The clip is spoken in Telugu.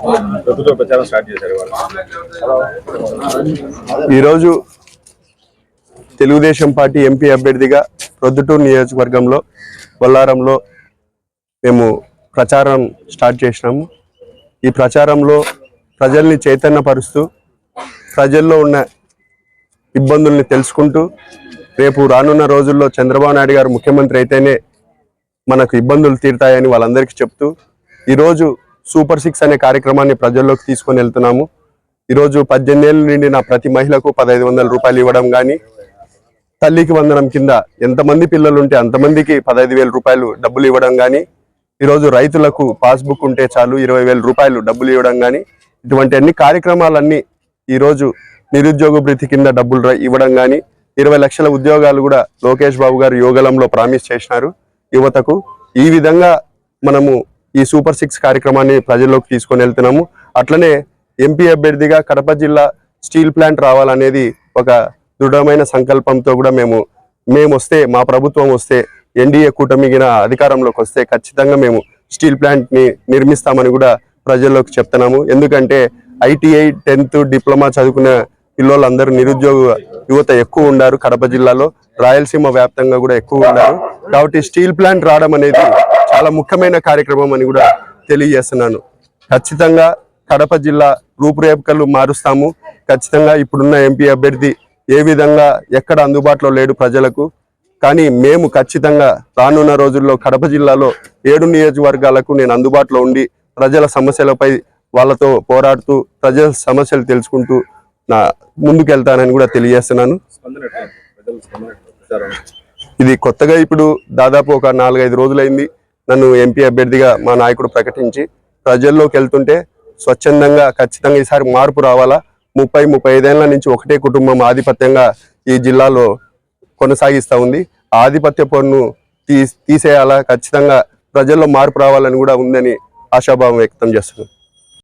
ప్రచారం స్టార్ట్ చేశారు ఈరోజు తెలుగుదేశం పార్టీ ఎంపీ అభ్యర్థిగా ప్రొద్దుటూరు నియోజకవర్గంలో బొల్లారంలో మేము ప్రచారం స్టార్ట్ చేసినాము. ఈ ప్రచారంలో ప్రజల్ని చైతన్యపరుస్తూ ప్రజల్లో ఉన్న ఇబ్బందుల్ని తెలుసుకుంటూ రేపు రానున్న రోజుల్లో చంద్రబాబు నాయుడు గారు ముఖ్యమంత్రి అయితేనే మనకు ఇబ్బందులు తీరుతాయని వాళ్ళందరికీ చెప్తూ ఈరోజు సూపర్ సిక్స్ అనే కార్యక్రమాన్ని ప్రజల్లోకి తీసుకొని వెళ్తున్నాము. ఈరోజు పద్దెనిమిది ఏళ్ళు నిండిన ప్రతి మహిళకు పదహైదు వందల రూపాయలు ఇవ్వడం కానీ తల్లికి వందనం కింద ఎంతమంది పిల్లలు ఉంటే అంతమందికి పదహైదు వేల రూపాయలు డబ్బులు ఇవ్వడం కానీ ఈరోజు రైతులకు పాస్బుక్ ఉంటే చాలు ఇరవై వేల రూపాయలు డబ్బులు ఇవ్వడం కానీ ఇటువంటి అన్ని కార్యక్రమాలన్నీ ఈరోజు నిరుద్యోగ భృతి కింద డబ్బులు ఇవ్వడం కానీ ఇరవై లక్షల ఉద్యోగాలు కూడా లోకేష్ బాబు గారు యోగలంలో ప్రామిస్ చేసినారు. యువతకు ఈ విధంగా మనము ఈ సూపర్ సిక్స్ కార్యక్రమాన్ని ప్రజల్లోకి తీసుకొని వెళ్తున్నాము. అట్లనే ఎంపీ అభ్యర్థిగా కడప జిల్లా స్టీల్ ప్లాంట్ రావాలనేది ఒక దృఢమైన సంకల్పంతో కూడా మేము మేము వస్తే మా ప్రభుత్వం వస్తే ఎన్డీఏ కూటమిగిన అధికారంలోకి వస్తే ఖచ్చితంగా మేము స్టీల్ ప్లాంట్ని నిర్మిస్తామని కూడా ప్రజల్లోకి చెప్తున్నాము. ఎందుకంటే ఐటీఐ టెన్త్ డిప్లొమా చదువుకున్న పిల్లలందరూ నిరుద్యోగ యువత ఎక్కువ ఉన్నారు కడప జిల్లాలో. రాయలసీమ వ్యాప్తంగా కూడా ఎక్కువ ఉన్నారు. కాబట్టి స్టీల్ ప్లాంట్ రావడం అనేది చాలా ముఖ్యమైన కార్యక్రమం అని కూడా తెలియజేస్తున్నాను. ఖచ్చితంగా కడప జిల్లా రూపురేఖలు మారుస్తాము. ఖచ్చితంగా ఇప్పుడున్న ఎంపీ అభ్యర్థి ఏ విధంగా ఎక్కడ అందుబాటులో లేడు ప్రజలకు. కానీ మేము ఖచ్చితంగా రానున్న రోజుల్లో కడప జిల్లాలో ఏడు నియోజకవర్గాలకు నేను అందుబాటులో ఉండి ప్రజల సమస్యలపై వాళ్ళతో పోరాడుతూ ప్రజల సమస్యలు తెలుసుకుంటూ నా ముందుకెళ్తానని కూడా తెలియజేస్తున్నాను. ఇది కొత్తగా ఇప్పుడు దాదాపు ఒక నాలుగైదు రోజులైంది. నన్ను ఎంపీ అభ్యర్థిగా మా నాయకుడు ప్రకటించి ప్రజల్లోకి వెళ్తుంటే స్వచ్ఛందంగా ఖచ్చితంగా ఈసారి మార్పు రావాలా? ముప్పై ముప్పై ఐదేళ్ళ నుంచి ఒకటే కుటుంబం ఆధిపత్యంగా ఈ జిల్లాలో కొనసాగిస్తూ ఉంది. ఆధిపత్య పన్ను తీసేయాలా? ఖచ్చితంగా ప్రజల్లో మార్పు రావాలని కూడా ఉందని ఆశాభావం వ్యక్తం చేస్తున్నాను.